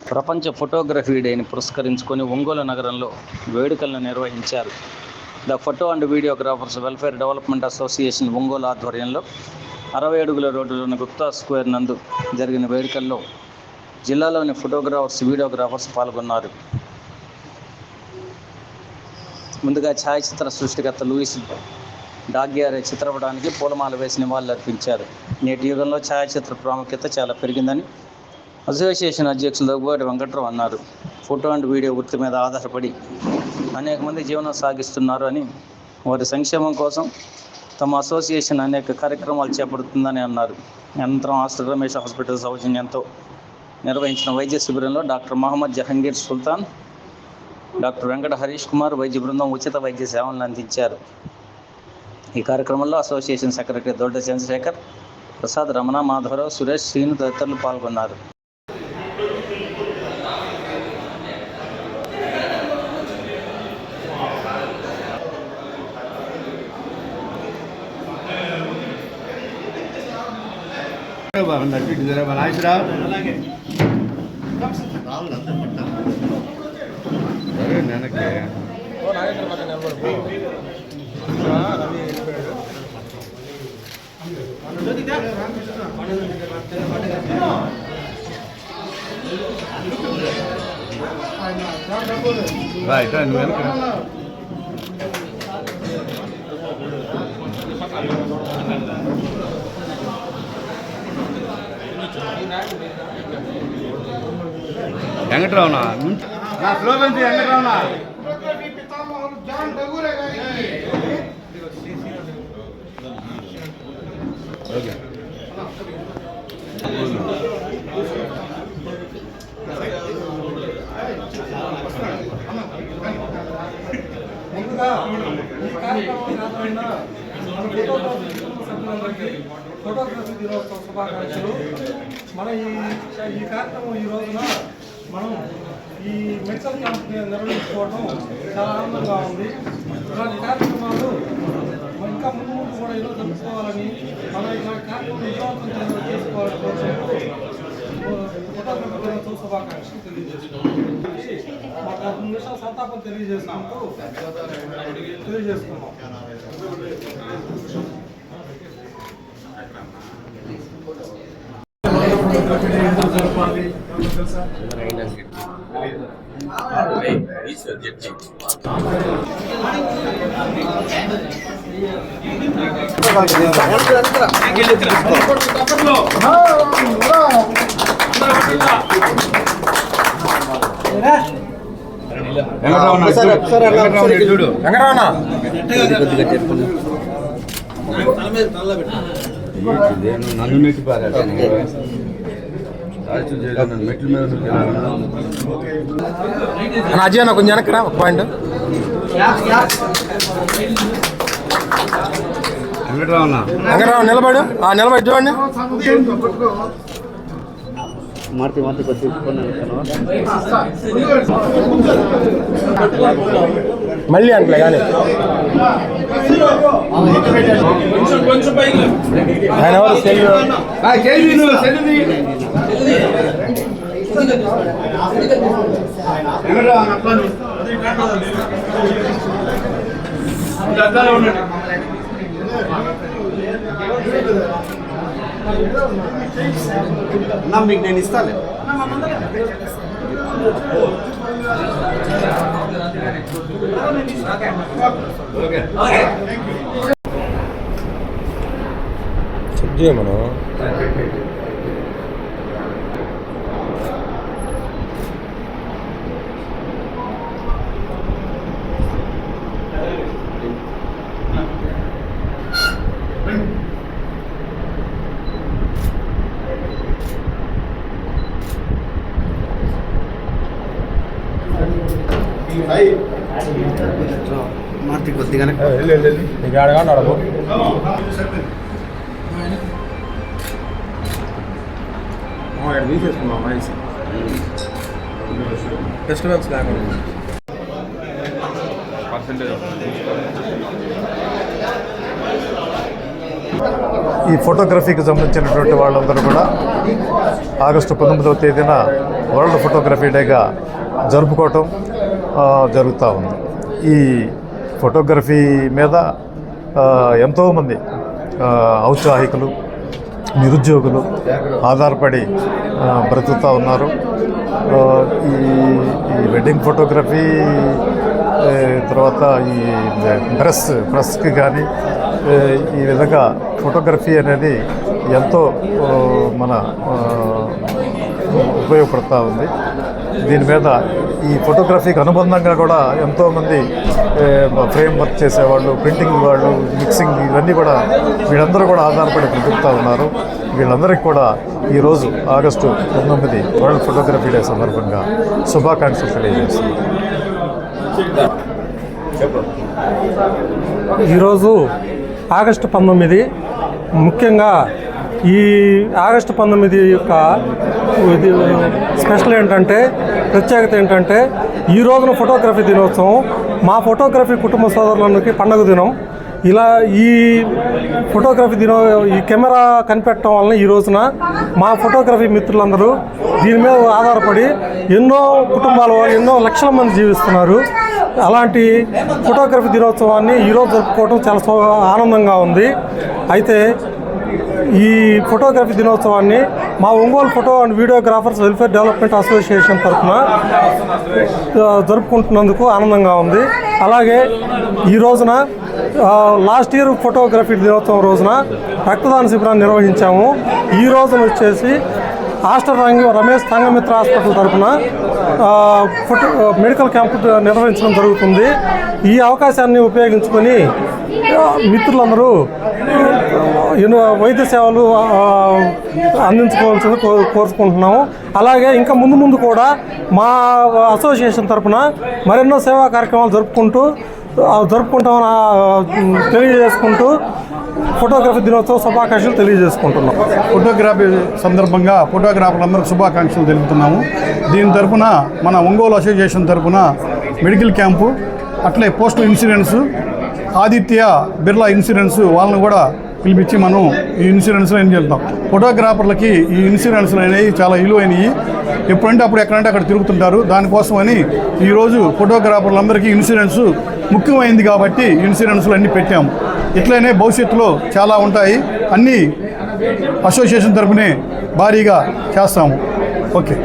ప్రపంచ ఫోటోగ్రఫీ డేని పురస్కరించుకొని ఒంగోలు నగరంలో వేడుకలను నిర్వహించారు. The photo and videographers welfare development association Ongole ఆధ్వర్యంలో అరవై అడుగుల రోడ్డులోని గుప్తా స్క్వేర్ నందు జరిగిన వేడుకల్లో జిల్లాలోని ఫోటోగ్రాఫర్స్ వీడియోగ్రాఫర్స్ పాల్గొన్నారు. ముందుగా ఛాయాచిత్ర సృష్టికర్త లూయిస్ డాగ్యారే చిత్రపటానికి పూలమాల వేసి నివాళులర్పించారు. నేటి యుగంలో ఛాయాచిత్ర ప్రాముఖ్యత చాలా పెరిగిందని అసోసియేషన్ అధ్యక్షులు దగ్గుబాటి వెంకట్రావు అన్నారు. ఫోటో అండ్ వీడియో వృత్తి మీద ఆధారపడి అనేక మంది జీవనం సాగిస్తున్నారు అని వారి సంక్షేమం కోసం తమ అసోసియేషన్ అనేక కార్యక్రమాలు చేపడుతుందని అన్నారు. అనంతరం ఆస్టర్ రమేష్ హాస్పిటల్ సౌజన్యంతో నిర్వహించిన వైద్య శిబిరంలో డాక్టర్ మహమ్మద్ జహంగీర్ సుల్తాన్ డాక్టర్ వెంకట హరీష్ కుమార్ వైద్య బృందం ఉచిత వైద్య సేవలను అందించారు. ఈ కార్యక్రమంలో అసోసియేషన్ సెక్రటరీ దొడ్డ చంద్రశేఖర్ ప్రసాద్ రమణ మాధవరావు సురేష్ శ్రీను తదితరులు పాల్గొన్నారు. బాగుంది ఇటు జర నాగేశ్వరా సరే రైట్ నువ్వు వెనక. వెంకటరావునా? నా స్లోగన్ వెంకటరావునా? ఓకే. ముందుగా ఈ కార్యక్రమం కాకుండా ఫోటోగ్రఫీ దినోత్సవ శుభాకాంక్షలు. మన ఈ ఈ కార్యక్రమం ఈ రోజున మనం ఈ మెడికల్ క్యాంప్ నిర్వహించుకోవడం చాలా ఆనందంగా ఉంది. ఇలాంటి కార్యక్రమాలు ఇంకా ముందు ముందు కూడా ఈరోజు జరుపుకోవాలని మనం ఇలాంటి కార్యక్రమం విజయవంతం చేసుకోవాలని ఫోటోగ్రఫీ దినోత్సవ శుభాకాంక్షలు తెలియజేస్తున్నాం. మాకు రెండు నిమిషాలు సంతాపం తెలియజేసుకుంటూ తెలియజేస్తున్నాం. వెంకటరావునా చూడు. వెంకటరమణ. నేను నన్ను నెట్టి పారాడు నన్ను మెట్ల మీద నుంచి అజయ్ అన్న కొంచెం వెనకరా ఒక పాయింట్. వెంకటరావు నిలబడు. ఆ నిలబడి చూడండి. మార్తి మార్తి కొద్దిగా మళ్ళీ అంటలే కానీ. ఆయన ఎవరు? సెల్లు మీకు నేను ఇస్తాను చెక్ చేయమను. మార్తి కొద్దిగానే డిస్టర్బెన్స్ లేకుండా ఈ ఫోటోగ్రఫీకి సంబంధించినటువంటి వాళ్ళందరూ కూడా ఆగస్టు పంతొమ్మిదవ తేదీన వరల్డ్ ఫోటోగ్రఫీ డేగా జరుపుకోవటం జరుగుతూ ఉంది. ఈ ఫోటోగ్రఫీ మీద ఎంతోమంది ఔత్సాహికులు నిరుద్యోగులు ఆధారపడి బ్రతుకుతూ ఉన్నారు. ఈ ఈ వెడ్డింగ్ ఫోటోగ్రఫీ తర్వాత ఈ ప్రెస్ ప్రెస్కి కానీ ఈ విధంగా ఫోటోగ్రఫీ అనేది ఎంతో మన ఉపయోగపడుతూ ఉంది. దీని మీద ఈ ఫోటోగ్రఫీకి అనుబంధంగా కూడా ఎంతోమంది ఫ్రేమ్ వర్క్ చేసేవాళ్ళు ప్రింటింగ్ వాళ్ళు మిక్సింగ్ ఇవన్నీ కూడా వీళ్ళందరూ కూడా ఆధారపడి బ్రతుకుతూ ఉన్నారు. వీళ్ళందరికీ కూడా ఈరోజు ఆగస్టు పంతొమ్మిది వరల్డ్ ఫోటోగ్రఫీ డే సందర్భంగా శుభాకాంక్షలు తెలియజేస్తున్నాను ఈరోజు ఆగస్టు పంతొమ్మిది ముఖ్యంగా ఈ ఆగస్టు పంతొమ్మిది యొక్క స్పెషల్ ఏంటంటే ప్రత్యేకత ఏంటంటే ఈ రోజున ఫోటోగ్రఫీ దినోత్సవం. మా ఫోటోగ్రఫీ కుటుంబ సోదరులందరికీ పండుగ దినం. ఇలా ఈ ఫోటోగ్రఫీ దినో ఈ కెమెరా కనిపెట్టడం వలన ఈ రోజున మా ఫోటోగ్రఫీ మిత్రులందరూ దీని మీద ఆధారపడి ఎన్నో కుటుంబాలు ఎన్నో లక్షల మంది జీవిస్తున్నారు. అలాంటి ఫోటోగ్రఫీ దినోత్సవాన్ని ఈరోజు జరుపుకోవడం చాలా సో ఆనందంగా ఉంది. అయితే ఈ ఫోటోగ్రఫీ దినోత్సవాన్ని మా Ongole photo and videographers welfare development association తరఫున జరుపుకుంటున్నందుకు ఆనందంగా ఉంది. అలాగే ఈ రోజున లాస్ట్ ఇయర్ ఫోటోగ్రఫీ దినోత్సవం రోజున రక్తదాన శిబిరాన్ని నిర్వహించాము. ఈ రోజున వచ్చేసి హాస్టల్ రంగ రమేష్ సంగమిత్ర హాస్పిటల్ తరఫున ఫోటో మెడికల్ క్యాంప్ నిర్వహించడం జరుగుతుంది. ఈ అవకాశాన్ని ఉపయోగించుకొని మిత్రులందరూ ఎన్నో వైద్య సేవలు అందించుకోవాల్సింది కో కోరుకుంటున్నాము. అలాగే ఇంకా ముందు ముందు కూడా మా అసోసియేషన్ తరఫున మరెన్నో సేవా కార్యక్రమాలు జరుపుకుంటూ జరుపుకుంటామని తెలియజేసుకుంటూ ఫోటోగ్రఫీ దినోత్సవ శుభాకాంక్షలు తెలియజేసుకుంటున్నాం. ఫోటోగ్రఫీ సందర్భంగా ఫోటోగ్రాఫర్లందరికీ శుభాకాంక్షలు తెలుపుతున్నాము. దీని తరఫున మన ఒంగోలు అసోసియేషన్ తరపున మెడికల్ క్యాంపు అట్లే postal insurance Aditya Birla insurance వాళ్ళని కూడా పిలిపించి మనం ఈ ఇన్సూరెన్స్లో ఏం చేద్దాం? ఫోటోగ్రాఫర్లకి ఈ ఇన్సూరెన్స్లు అనేవి చాలా విలువైనవి ఎప్పుడంటే అప్పుడు ఎక్కడంటే అక్కడ తిరుగుతుంటారు. దానికోసమని ఈరోజు ఫోటోగ్రాఫర్లందరికీ ఇన్సూరెన్స్ ముఖ్యమైంది కాబట్టి ఇన్సూరెన్స్లు అన్నీ పెట్టాము ఇట్లనే భవిష్యత్తులో చాలా ఉంటాయి. అన్నీ అసోసియేషన్ తరఫునే భారీగా చేస్తాము. ఓకే.